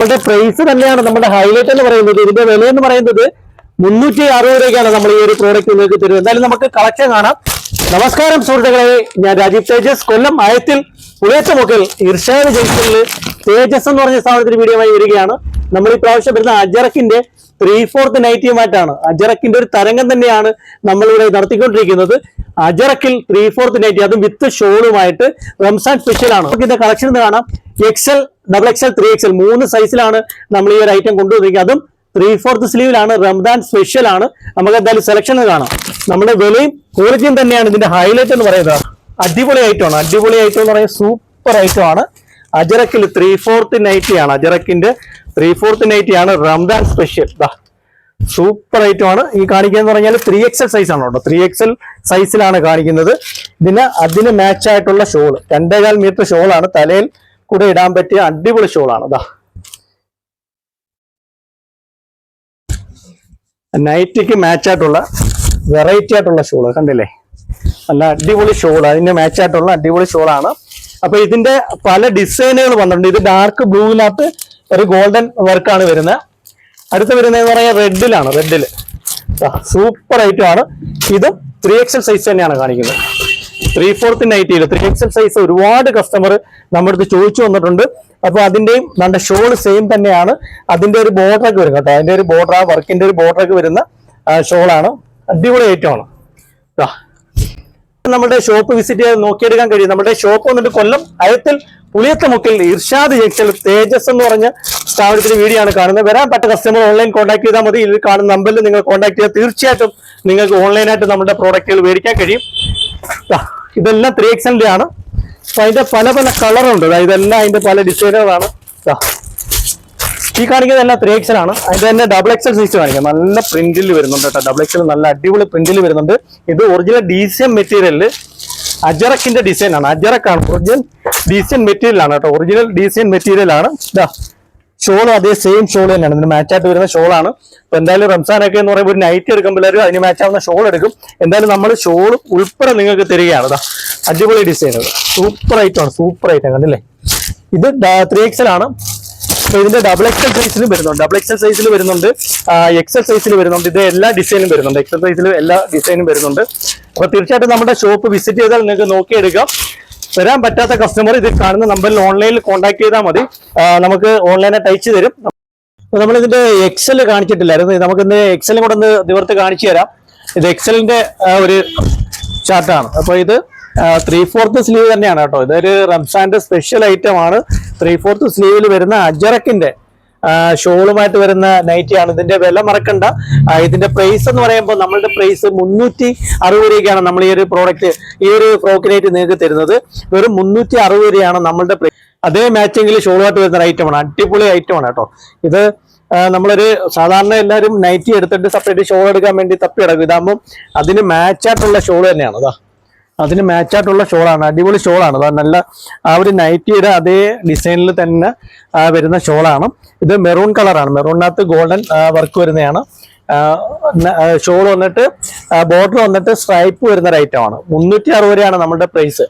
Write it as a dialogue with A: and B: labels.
A: നമ്മുടെ പ്രൈസ് തന്നെയാണ് നമ്മുടെ ഹൈലൈറ്റ് എന്ന് പറയുന്നത്. ഇതിന്റെ വില എന്ന് പറയുന്നത് മുന്നൂറ്റി അറുപത് രൂപയ്ക്കാണ് നമ്മൾ ഈ ഒരു പ്രോഡക്റ്റ് നിങ്ങൾക്ക് തരുന്നത്. എന്തായാലും നമുക്ക് കളക്ഷൻ കാണാം. നമസ്കാരം സുഹൃത്തുക്കളെ. ഞാൻ രാജീവ് തേജസ്. കൊല്ലം ആയത്തിൽ പുളിയത്തുമുക്കിൽ ഇർഷാദ് ജംഗ്ഷനിൽ തേജസ് എന്ന് പറഞ്ഞ സ്ഥാപനത്തിന് വീഡിയോ വരികയാണ്. നമ്മൾ ഈ പ്രാവശ്യം വരുന്ന അജറക്കിന്റെ ത്രീ ഫോർത്ത് നൈറ്റിയുമായിട്ടാണ് അജറക്കിന്റെ ഒരു തരംഗം തന്നെയാണ് നമ്മളിവിടെ നടത്തിക്കൊണ്ടിരിക്കുന്നത്. അജറക്കിൽ ത്രീ ഫോർത്ത് നൈറ്റി അതും വിത്ത് ഷോളുമായിട്ട് റംസാൻ സ്പെഷ്യൽ ആണ്. നമുക്ക് ഇതിന്റെ കളക്ഷൻ കാണാം. XL double XL three XL മൂന്ന് സൈസിലാണ് നമ്മൾ ഈ ഒരു ഐറ്റം കൊണ്ടുവന്നിരിക്കുന്നത്. അതും ത്രീ ഫോർത്ത് സ്ലീവിലാണ് റംദാൻ സ്പെഷ്യൽ ആണ്. നമുക്ക് എന്തായാലും സെലക്ഷൻ കാണാം. നമ്മുടെ വിലയും ക്വാളിറ്റിയും തന്നെയാണ് ഇതിന്റെ ഹൈലൈറ്റ് എന്ന് പറയുന്നത്. അടിപൊളി ഐറ്റമാണ് അടിപൊളി ഐറ്റം എന്ന് പറയുന്നത് സൂപ്പർ ഐറ്റമാണ് അജറക്കിൽ ത്രീ ഫോർത്ത് നൈറ്റി ആണ്. അജറക്കിന്റെ ത്രീ ഫോർത്ത് നൈറ്റി ആണ് റംദാൻ സ്പെഷ്യൽ സൂപ്പർ ഐറ്റം ആണ്. ഈ കാണിക്കുന്നത് പറഞ്ഞാൽ ത്രീ എക്സൽ സൈസ് ആണ് കേട്ടോ. ത്രീ എക്സൽ സൈസിലാണ് കാണിക്കുന്നത്. ഇതിന് അതിന് മാച്ച് ആയിട്ടുള്ള ഷോൾ രണ്ടേകാൽ മീറ്റർ ഷോളാണ് തലയിൽ കൂടെ ഇടാൻ പറ്റിയ അടിപൊളി ഷോളാണ് ദാ നൈറ്റിക്ക് മാച്ച് ആയിട്ടുള്ള വെറൈറ്റി ആയിട്ടുള്ള ഷോൾ കണ്ടില്ലേ? നല്ല അടിപൊളി ഷോൾ അതിന് മാച്ച് ആയിട്ടുള്ള അടിപൊളി ഷോളാണ് അപ്പൊ ഇതിന്റെ പല ഡിസൈനുകൾ വന്നിട്ടുണ്ട്. ഇത് ഡാർക്ക് ബ്ലൂവിനകത്ത് ഒരു ഗോൾഡൻ വർക്കാണ് വരുന്നത്. അടുത്ത് വരുന്നതെന്ന് പറയാൻ റെഡിലാണ് റെഡിൽ സൂപ്പർ ഐറ്റം ആണ്. ഇതും ത്രീ എക്സൽ സൈസ് തന്നെയാണ് കാണിക്കുന്നത്. ത്രീ ഫോർത്ത് നൈറ്റിയിൽ ത്രീ എക്സൽ സൈസ് ഒരുപാട് കസ്റ്റമർ നമ്മുടെ അടുത്ത് ചോദിച്ചു വന്നിട്ടുണ്ട്. അപ്പൊ അതിന്റെയും നമ്മുടെ ഷോൾ സെയിം തന്നെയാണ്. അതിന്റെ ഒരു ബോർഡർ ഒക്കെ വരും കേട്ടോ. അതിന്റെ ഒരു ബോർഡർ ആ വർക്കിന്റെ ഒരു ബോർഡർ ഒക്കെ വരുന്ന ഷോളാണ് അടിപൊളി ഐറ്റം ആണ്. ദാ. നമ്മുടെ ഷോപ്പ് വിസിറ്റ് ചെയ്ത് നോക്കിയെടുക്കാൻ കഴിയും. നമ്മുടെ ഷോപ്പ് വന്നിട്ട് കൊല്ലം അയത്തിൽ പുളിയത്തമുക്കിൽ ഇർഷാദ് ജംഗ്ഷൻ തേജസ് എന്ന് പറഞ്ഞ സ്ഥാപനത്തിന്റെ വീഡിയോ ആണ് കാണുന്നത്. വരാൻ പറ്റ കസ്റ്റമർ ഓൺലൈൻ കോൺടാക്ട് ചെയ്താൽ മതി. ഇതിൽ കാണുന്ന നമ്പറിൽ നിങ്ങൾ കോൺടാക്ട് ചെയ്താൽ തീർച്ചയായിട്ടും നിങ്ങൾക്ക് ഓൺലൈനായിട്ട് നമ്മുടെ പ്രോഡക്റ്റുകൾ മേടിക്കാൻ കഴിയും. ഇതെല്ലാം ത്രീ എക്സലിന്റെ ആണ്. അപ്പൊ അതിന്റെ പല പല കളറുണ്ട് ഇതെല്ലാം അതിന്റെ പല ഡിസൈനുകളാണ്. ഈ കാണിക്കുന്നത് എല്ലാം ത്രീ എക്സൽ ആണ്. അതിന്റെ തന്നെ ഡബിൾ എക്സൽ സൈസ് കാണിക്കാം. നല്ല പ്രിന്റിൽ വരുന്നുണ്ട് കേട്ടോ. ഡബിൾ എക്സൽ നല്ല അടിപൊളി പ്രിന്റിൽ വരുന്നുണ്ട്. ഇത് ഒറിജിനൽ ഡി സി എം മെറ്റീരിയലിൽ അജറക്കിന്റെ ഡിസൈൻ ആണ്. അജറക്കാണ് original D C N material ആണ് കേട്ടോ. Original D C N material ആണ്. ഇതാ അതേ സെയിം ഷോൾ തന്നെയാണ്. ഇതിന് മാച്ച് ആയിട്ട് വരുന്ന ആണ്. അപ്പൊ എന്തായാലും റംസാൻ ഒക്കെ എന്ന് പറയുമ്പോൾ ഒരു നൈറ്റ് എടുക്കുമ്പോൾ അതിന് മാച്ച് ആവുന്ന ഷോൾ എടുക്കും. എന്തായാലും നമ്മൾ ഷോൾ ഉൾപ്പെടെ നിങ്ങൾക്ക് തരികയാണ്. അടിപൊളി ഡിസൈൻ സൂപ്പർ ഐറ്റം ആണ് സൂപ്പർ ഐറ്റം കണ്ടില്ലേ ഇത് ത്രീ എക്സൽ ആണ്. അപ്പൊ ഇതിന്റെ ഡബിൾ എക്സൽ സൈസിലും വരുന്നുണ്ട്. ഡബിൾ എക്സൽ സൈസിൽ വരുന്നുണ്ട്. എക്സൽ സൈസിൽ വരുന്നുണ്ട്. ഇത് എല്ലാ ഡിസൈനും വരുന്നുണ്ട്. എക്സൽ സൈസിൽ എല്ലാ ഡിസൈനും വരുന്നുണ്ട്. അപ്പോൾ തീർച്ചയായിട്ടും നമ്മുടെ ഷോപ്പ് വിസിറ്റ് ചെയ്താൽ നിങ്ങൾക്ക് നോക്കിയെടുക്കാം. വരാൻ പറ്റാത്ത കസ്റ്റമർ ഇത് കാണുന്ന നമ്പറിൽ ഓൺലൈനിൽ കോൺടാക്ട് ചെയ്താൽ മതി. നമുക്ക് ഓൺലൈനായിട്ട് അയച്ചു തരും. അപ്പോൾ നമ്മൾ ഇതിന്റെ എക്സൽ കാണിച്ചിട്ടില്ലായിരുന്നു. നമുക്ക് ഇന്ന് എക്സലും കൂടെ ഒന്ന് നിവർത്തി കാണിച്ചു തരാം. ഇത് എക്സലിന്റെ ഒരു ചാർട്ടാണ് അപ്പോൾ ഇത് ത്രീ ഫോർത്ത് സ്ലീവ് തന്നെയാണ് കേട്ടോ. ഇതൊരു റംസാന്റെ സ്പെഷ്യൽ ഐറ്റം ആണ്. ത്രീ ഫോർത്ത് സ്ലീവിൽ വരുന്ന അജറക്കിന്റെ ഷോളുമായിട്ട് വരുന്ന നൈറ്റിയാണ് ഇതിന്റെ വില മറക്കണ്ട. ഇതിന്റെ പ്രൈസ് എന്ന് പറയുമ്പോൾ നമ്മളുടെ പ്രൈസ് മുന്നൂറ്റി അറുപത് രൂപയ്ക്കാണ് നമ്മൾ ഈ ഒരു പ്രോഡക്റ്റ് ഈ ഒരു ഫ്രോക്ക് നൈറ്റ് നിങ്ങൾക്ക് തരുന്നത്. വെറും മുന്നൂറ്റി അറുപത് രൂപയാണ് നമ്മളുടെ പ്രൈസ് അതേ മാച്ചിങ്ങിൽ ഷോളുമായിട്ട് വരുന്ന ഐറ്റമാണ് അടിപൊളി ഐറ്റമാണ് കേട്ടോ. ഇത് നമ്മളൊരു സാധാരണ എല്ലാവരും നൈറ്റി എടുത്തിട്ട് സെപ്പറേറ്റ് ഷോൾ എടുക്കാൻ വേണ്ടി തപ്പി ഇടക്കും ഇതാകുമ്പോൾ അതിന് മാച്ചായിട്ടുള്ള ഷോൾ തന്നെയാണ്. അതാ അതിന് മാച്ചായിട്ടുള്ള ഷോളാണ് അടിപൊളി ഷോളാണ് അത് നല്ല ആ ഒരു നൈറ്റിയുടെ അതേ ഡിസൈനിൽ തന്നെ വരുന്ന ഷോളാണ് ഇത് മെറൂൺ കളറാണ് മെറൂണിനകത്ത് ഗോൾഡൻ വർക്ക് വരുന്നതാണ്. ഷോൾ വന്നിട്ട് ബോർഡർ വന്നിട്ട് സ്ട്രൈപ്പ് വരുന്ന ഒരു ഐറ്റമാണ് മുന്നൂറ്റി അറുപത് രൂപയാണ് നമ്മുടെ പ്രൈസ്